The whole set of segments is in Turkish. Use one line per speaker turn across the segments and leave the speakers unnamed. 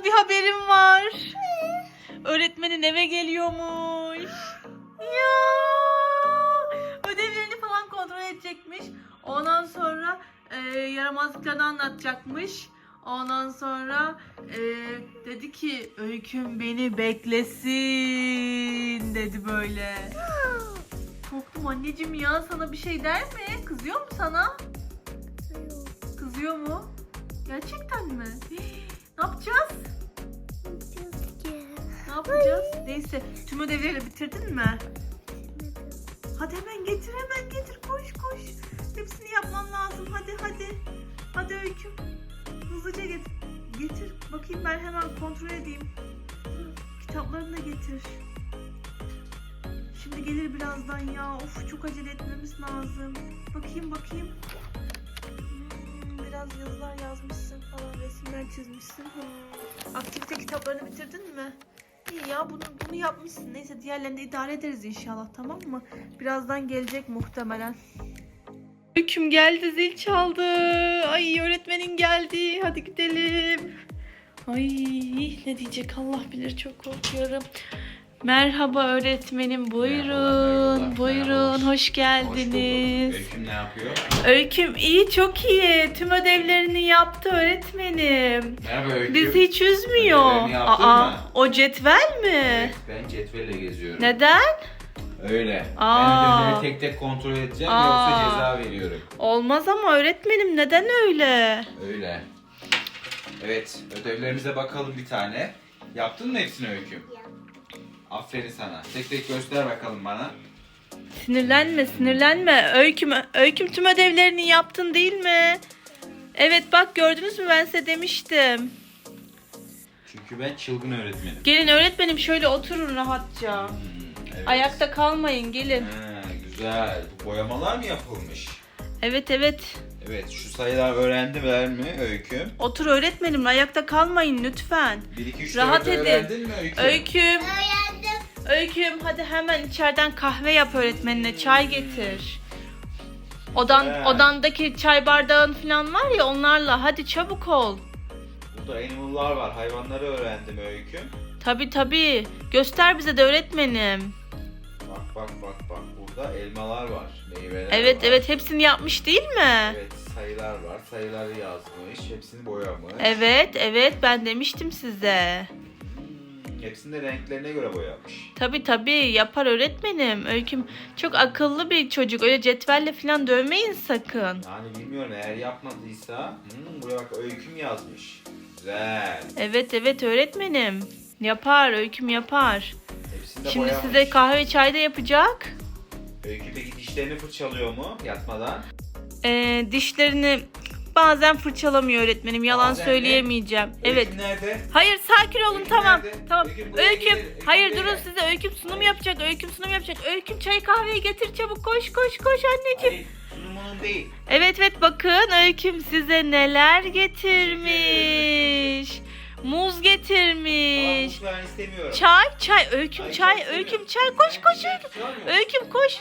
sana bir haberim var. Öğretmenin eve geliyormuş. Ya. Ödevlerini falan kontrol edecekmiş. Ondan sonra e, yaramazlıklarını anlatacakmış. Ondan sonra e, dedi ki öyküm beni beklesin dedi böyle. Korktum anneciğim ya sana bir şey der mi? Kızıyor mu sana? Kızıyor mu? Gerçekten mi? Ne yapacağız? Ne yapacağız? Neyse tüm ödevleri bitirdin mi? Hadi hemen getir hemen getir koş koş. Hepsini yapman lazım hadi hadi. Hadi öyküm. Hızlıca getir. Getir. Bakayım ben hemen kontrol edeyim. Kitaplarını da getir. Şimdi gelir birazdan ya. Of çok acele etmemiz lazım. Bakayım bakayım. Hmm, biraz yazılar. Resimler çizmişsin. Aktivite kitaplarını bitirdin mi? İyi ya bunu, bunu yapmışsın. Neyse diğerlerini de idare ederiz inşallah tamam mı? Birazdan gelecek muhtemelen. Hüküm geldi zil çaldı. Ay öğretmenin geldi. Hadi gidelim. Ay ne diyecek Allah bilir çok korkuyorum. Merhaba öğretmenim buyurun.
Merhabalar,
buyurun
merhaba, hoş-
hoş geldiniz.
Öyküm ne yapıyor?
Öyküm iyi çok iyi. Tüm ödevlerini yaptı öğretmenim.
Merhaba Öyküm.
Bizi hiç üzmüyor. Aa,
mı?
o cetvel mi?
Evet, ben cetvelle geziyorum.
Neden?
Öyle.
Aa.
Ben ödevleri tek tek kontrol edeceğim
Aa.
yoksa ceza veriyorum.
Olmaz ama öğretmenim neden öyle?
Öyle. Evet, ödevlerimize bakalım bir tane. Yaptın mı hepsini Öyküm? Aferin sana. Tek tek göster bakalım bana.
Sinirlenme sinirlenme. Öyküm, öyküm tüm ödevlerini yaptın değil mi? Evet bak gördünüz mü ben size demiştim.
Çünkü ben çılgın öğretmenim.
Gelin öğretmenim şöyle oturun rahatça.
Hmm, evet.
Ayakta kalmayın gelin.
Ha, güzel. Bu boyamalar mı yapılmış?
Evet evet.
Evet, şu sayılar öğrendiler mi Öyküm?
Otur öğretmenim ayakta kalmayın lütfen.
1 2 3
Rahat
4
edin.
öğrendin mi Öyküm?
Öyküm. Öyküm hadi hemen içeriden kahve yap öğretmenine çay getir. Odan
Güzel.
odandaki çay bardağın falan var ya onlarla hadi çabuk ol.
Burada animal'lar var. Hayvanları öğrendim Öyküm.
Tabi tabi göster bize de öğretmenim.
Bak bak bak bak. Burada elmalar var. Meyveler
Evet
var.
evet hepsini yapmış değil mi?
Evet sayılar var. Sayıları yazmış. Hepsini boyamış.
Evet evet ben demiştim size.
Hepsini de renklerine göre boyamış.
Tabi tabi yapar öğretmenim. Öyküm çok akıllı bir çocuk. Öyle cetvelle falan dövmeyin sakın.
Yani bilmiyorum eğer yapmadıysa. Hmm, buraya bak öyküm yazmış. Güzel.
Evet evet öğretmenim. Yapar öyküm yapar.
Hepsini de
Şimdi
boyamış.
size kahve çay da yapacak.
Öykü peki dişlerini fırçalıyor mu yatmadan?
Ee, dişlerini bazen fırçalamıyor öğretmenim. Yalan
Bazen
söyleyemeyeceğim. Evet.
Öyküm nerede?
Hayır sakin olun
Öyküm
tamam.
nerede?
Tamam.
Öyküm buraya
Öyküm.
gelir, Öyküm
Hayır
buraya
durun
gel.
size öyküm sunum yapacak. Öyküm sunum yapacak. Öyküm çay kahveyi getir çabuk koş koş koş anneciğim.
Hayır sunumunun değil.
Evet evet bakın öyküm size neler getirmiş. Muz getirmiş.
bu ben istemiyorum.
Çay çay öyküm
Hayır,
çay öyküm çay koş koş öyküm. Öyküm koş.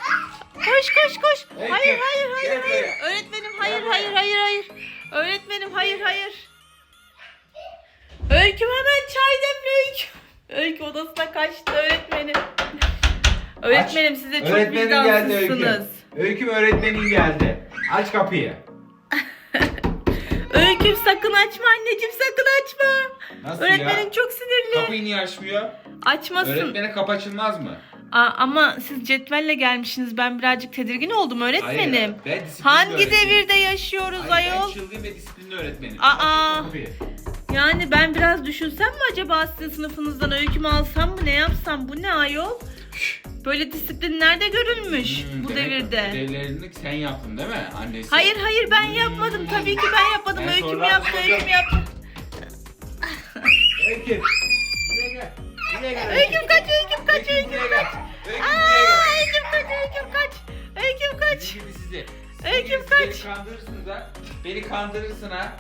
Koş koş koş.
Öyküm,
Hayır hayır hayır hayır. Öğretmenim hayır hayır hayır hayır. Öğretmenim hayır hayır. Öyküm hemen çay demle öyküm. Öykü odasına kaçtı öğretmenim. Öğretmenim size çok
Öğretmenin geldi
vicdansızsınız.
Öyküm. Öyküm öğretmenin geldi. Aç kapıyı.
Öyküm sakın açma anneciğim sakın açma.
Nasıl
Öğretmenim
ya?
çok sinirli.
Kapıyı niye açmıyor?
Açmasın.
Öğretmene kapı açılmaz mı?
Aa, ama siz cetvelle gelmişsiniz. Ben birazcık tedirgin oldum öğretmenim.
Hayır, ben disiplinli
Hangi
öğretmenim.
devirde yaşıyoruz
Hayır,
ayol?
ben çılgın ve disiplinli öğretmenim.
Aa.
Kapıyı.
Yani ben biraz düşünsem mi acaba sizin sınıfınızdan öykümü alsam mı ne yapsam? Bu ne ayol? Böyle disiplin nerede görülmüş
Hmm,
bu
demek
devirde?
Ödevlerini sen yaptın değil mi annesi?
Hayır hayır ben yapmadım. Tabii ki ben yapmadım.
Ben
Öyküm
sorular
yaptı,
soracağım.
öyküm yaptı.
Öyküm. Buraya gel. Buraya gel.
Öyküm kaç, öyküm kaç,
Öyküm
öyküm
buraya
kaç.
gel. Öyküm buraya gel.
Aa, öyküm kaç, öyküm kaç. Öyküm kaç.
Sizin gibi sizi.
Öyküm
Siz
kaç.
Beni kandırırsınız ha. Beni kandırırsın ha.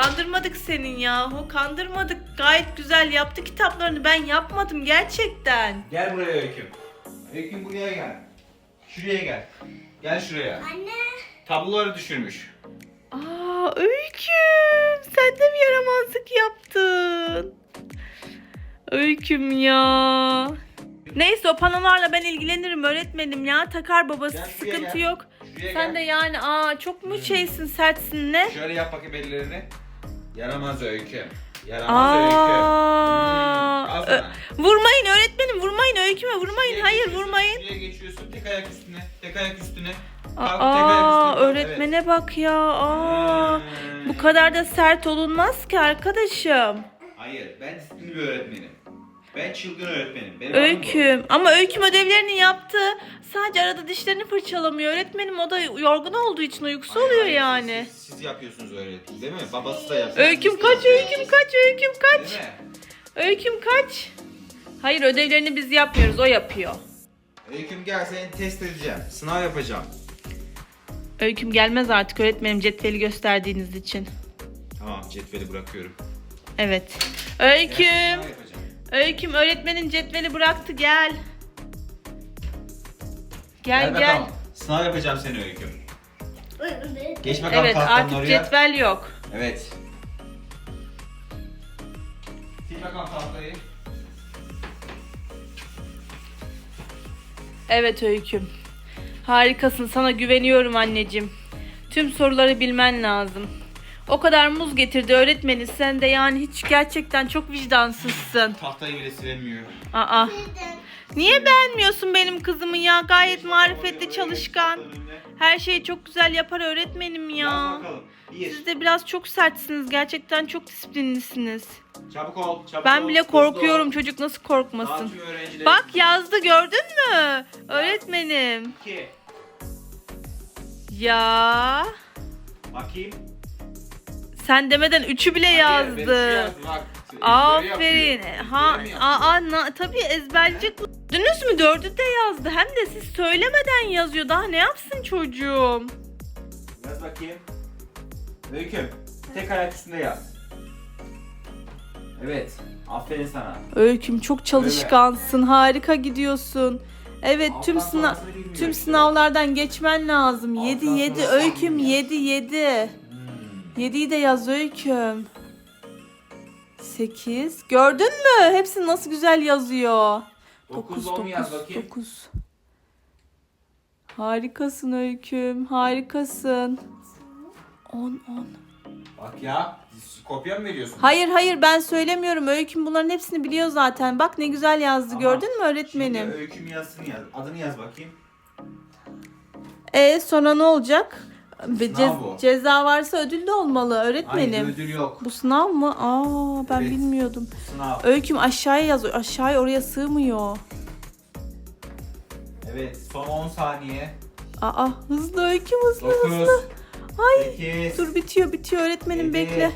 Kandırmadık senin yahu. Kandırmadık. Gayet güzel yaptı kitaplarını. Ben yapmadım gerçekten.
Gel buraya Öyküm. Öyküm buraya gel. Şuraya gel. Gel şuraya.
Anne.
Tabloları düşürmüş.
Aa öyküm. Sen de mi yaramazlık yaptın? Öyküm ya. Neyse o panolarla ben ilgilenirim öğretmenim ya. Takar babası
Gel şuraya
sıkıntı
gel.
yok.
Şuraya
Sen
gel.
de yani aa çok mu
Hmm.
şeysin sertsin ne?
Şöyle yap bakayım ellerini. Yaramaz öykü. Yaramaz öykü. Hmm,
vurmayın öğretmenim vurmayın öyküme vurmayın hayır
geçiyorsun,
vurmayın.
Şuraya geçiyorsun tek ayak üstüne. Tek ayak üstüne. Kalk, tek ayak
Aa öğretmene bak ya. Aa.
Hmm.
Bu kadar da sert olunmaz ki arkadaşım.
Hayır ben disiplinli bir öğretmenim. Ben çılgın öğretmenim. Benim adım.
Öyküm ama Öyküm ödevlerini yaptı. Sadece arada dişlerini fırçalamıyor. Öğretmenim o da yorgun olduğu için uykusu oluyor
hayır,
yani.
Siz, siz yapıyorsunuz öğretmen değil mi? Babası da yapıyor.
Öyküm kaç, öyküm kaç, öyküm kaç.
Değil mi?
Öyküm kaç. Hayır ödevlerini biz yapmıyoruz, o yapıyor.
Öyküm gel seni test edeceğim. Sınav yapacağım.
Öyküm gelmez artık öğretmenim cetveli gösterdiğiniz için.
Tamam cetveli bırakıyorum.
Evet. Öyküm. Öyküm öğretmenin cetveli bıraktı gel. Gel gel.
bakalım. Sınav yapacağım seni Öyküm. Geç bakalım
Evet
tahtanın
artık
oraya.
cetvel yok.
Evet. Sil bakalım tahtayı.
Evet Öyküm. Harikasın sana güveniyorum anneciğim. Tüm soruları bilmen lazım. O kadar muz getirdi öğretmeni sen de yani hiç gerçekten çok vicdansızsın.
Tahtayı bile silemiyor.
Aa. Niye beğenmiyorsun benim kızımı ya? Gayet marifetli, çalışkan. Her şeyi çok güzel yapar öğretmenim ya. Siz de biraz çok sertsiniz. Gerçekten çok disiplinlisiniz.
Çabuk ol. Çabuk
Ben bile korkuyorum çocuk nasıl korkmasın. Bak yazdı gördün mü? Öğretmenim. Ya.
Bakayım.
Sen demeden üçü bile
Hayır, benimki
yazdı.
yazdı, bak. Ezberi
Aferin.
yapıyor.
Ha,
Ezberi mi yapıyor?
aa, na, tabii ezbercik. Gördünüz mü? Dördü de yazdı. Hem de siz söylemeden yazıyor. Daha ne yapsın çocuğum?
Yaz bakayım. Öyküm. Tek ayak üstünde yaz. Evet. Aferin sana.
Öyküm çok çalışkansın. Harika gidiyorsun. Evet tüm
Alttan
sınav
sonrasını bilmiyor
tüm
işte.
sınavlardan geçmen lazım. 7
Alttan
7
sonrasını
öyküm
bilmiyor.
7 7.
Hmm.
7'yi de yaz öyküm. 8. Gördün mü? Hepsi nasıl güzel yazıyor.
9 10 yaz bakayım.
9. Harikasın öyküm. Harikasın. 10 10.
Bak ya. Kopya mı veriyorsun?
Hayır hayır ben söylemiyorum. Öyküm bunların hepsini biliyor zaten. Bak ne güzel yazdı.
Ama
Gördün mü öğretmenim?
Şimdi öyküm yazsın yaz. Adını yaz bakayım.
E sonra ne olacak? Bir
Sınav
ce-
bu.
ceza varsa ödül de olmalı
Hayır
öğretmenim.
ödül yok.
Bu sınav mı? Aa ben
Evet.
bilmiyordum.
Sınav.
Öyküm aşağıya yaz. Aşağıya oraya sığmıyor.
Evet son 10 saniye.
Aa hızlı öyküm hızlı
9
hızlı. Ay
8
dur bitiyor bitiyor öğretmenim
Yedi,
bekle.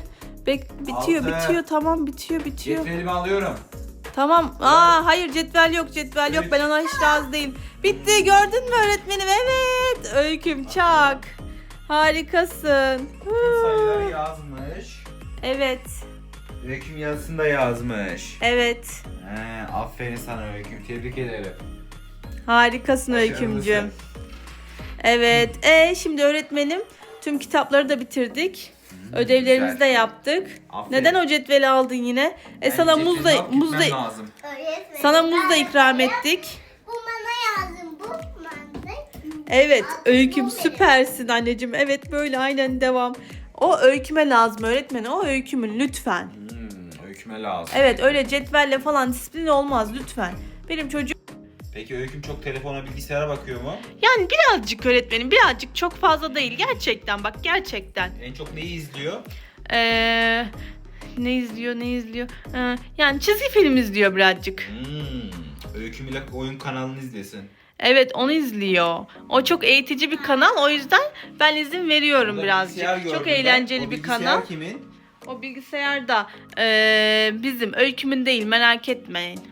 Bek bitiyor
altı,
bitiyor tamam bitiyor bitiyor.
Cetvelimi alıyorum.
Tamam. Aa hayır cetvel yok cetvel yok ben ona hiç razı değilim. Bitti gördün mü öğretmenim? Evet. Öyküm çak. Harikasın.
Sayıları yazmış.
Evet.
Öyküm yazısını da yazmış.
Evet.
He, aferin sana Öyküm. Tebrik ederim.
Harikasın
Başarılısın.
öykümcüm. Evet. E şimdi öğretmenim tüm kitapları da bitirdik. Ödevlerimizi de
güzel.
yaptık.
Aferin.
Neden o cetveli aldın yine? E sana muz da muz da
lazım.
Sana muz da ikram ettik. Evet, öyküm süpersin anneciğim. Evet böyle aynen devam. O öyküme lazım öğretmen. O öykümün lütfen.
Hmm, öyküme lazım.
Evet öyle cetvelle falan disiplin olmaz lütfen. Benim çocuğum
Peki Öyküm çok telefona bilgisayara bakıyor mu?
yani birazcık öğretmenim birazcık çok fazla değil gerçekten bak gerçekten.
En çok neyi izliyor?
Ee, ne izliyor ne izliyor? Ee, yani çizgi film izliyor birazcık.
Hmm, Öyküm ile oyun kanalını izlesin.
Evet onu izliyor. O çok eğitici bir kanal o yüzden ben izin veriyorum
Burada
birazcık.
bilgisayar
Çok
gördüm ben.
eğlenceli
O
bir
bilgisayar
kanal.
kimin?
O bilgisayarda ee, bizim öykümün değil merak etmeyin.
Hmm,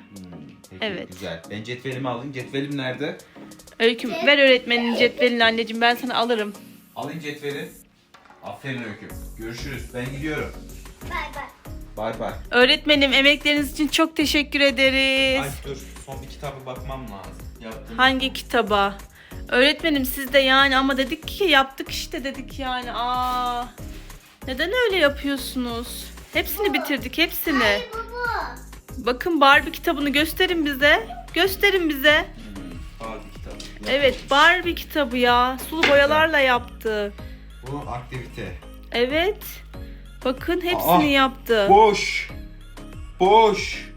peki,
Evet.
Güzel. Ben cetvelimi alayım. Cetvelim nerede?
Öyküm ver öğretmenin cetvelini anneciğim ben sana alırım.
Alayım cetveli. Aferin Öyküm. Görüşürüz. Ben gidiyorum.
Bay bay.
Bay bay.
Öğretmenim emekleriniz için çok teşekkür ederiz.
Ay dur. Son bir kitaba bakmam lazım. Yaptım.
Hangi kitaba? Öğretmenim siz de yani ama dedik ki yaptık işte dedik yani. Aa. Neden öyle yapıyorsunuz? Hepsini bitirdik hepsini.
Hayır bu bu.
Bakın Barbie kitabını gösterin bize. Gösterin bize.
Hmm, Barbie kitabı.
Evet Barbie kitabı ya. Sulu boyalarla yaptı.
Bu aktivite.
Evet. Bakın hepsini
Aa,
yaptı.
Boş. Boş.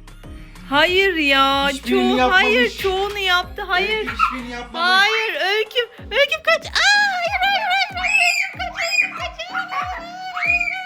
Hayır ya.
Hiçbirini
Çoğu
yapmamış.
hayır çoğunu yaptı. Hayır.
Hiçbirini yapmamış.
Hayır öyküm. Öyküm kaç. Aa, hayır hayır hayır. hayır. Öyküm kaç. Öyküm kaç. Hayır, hayır, hayır, hayır.